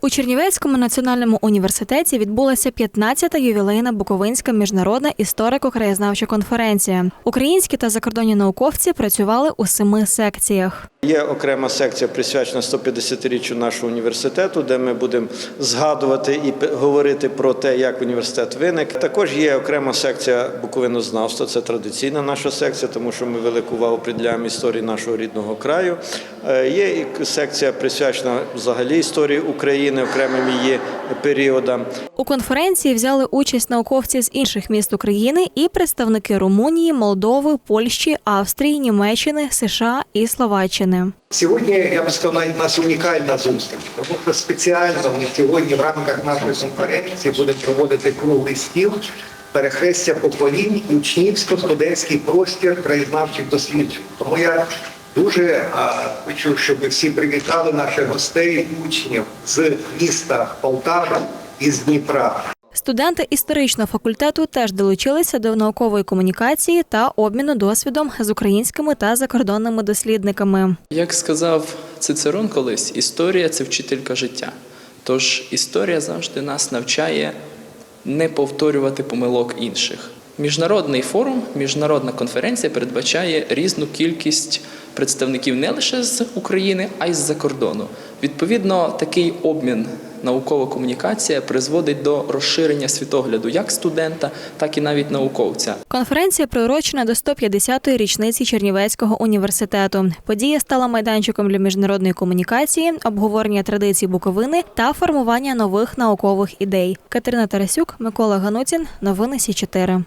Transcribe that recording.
У Чернівецькому національному університеті відбулася 15-та ювілейна Буковинська міжнародна історико-краєзнавча конференція. Українські та закордонні науковці працювали у семи секціях. Є окрема секція присвячена 150-річчю нашого університету, де ми будемо згадувати і говорити про те, як університет виник. Також є окрема секція буковинознавства. Це традиційна наша секція, тому що ми велику увагу приділяємо історії нашого рідного краю. Е, Є і секція присвячена взагалі історії України, окремим її періодам. У конференції взяли участь науковці з інших міст України і представники Румунії, Молдови, Польщі, Австрії, Німеччини, США і Словаччини. Сьогодні я би сказав, навіть нас унікальна зустріч, тому що спеціально ми сьогодні в рамках нашої конференції будемо проводити круглий стіл перехрестя поколінь, учнівсько-студентський простір краєзнавчих досліджень. Тому я дуже а, хочу, щоб всі привітали наших гостей, учнів з міста Полтава і з Дніпра. Студенти історичного факультету теж долучилися до наукової комунікації та обміну досвідом з українськими та закордонними дослідниками. Як сказав Цицерон колись, історія це вчителька життя. Тож історія завжди нас навчає не повторювати помилок інших. Міжнародний форум, міжнародна конференція передбачає різну кількість представників не лише з України, а й з-за кордону. Відповідно, такий обмін, наукова комунікація призводить до розширення світогляду як студента, так і навіть науковця. Конференція приурочена до 150-ї річниці Чернівецького університету. Подія стала майданчиком для міжнародної комунікації, обговорення традицій Буковини та формування нових наукових ідей. Катерина Тарасюк, Микола Ганутін. Новини Сі 4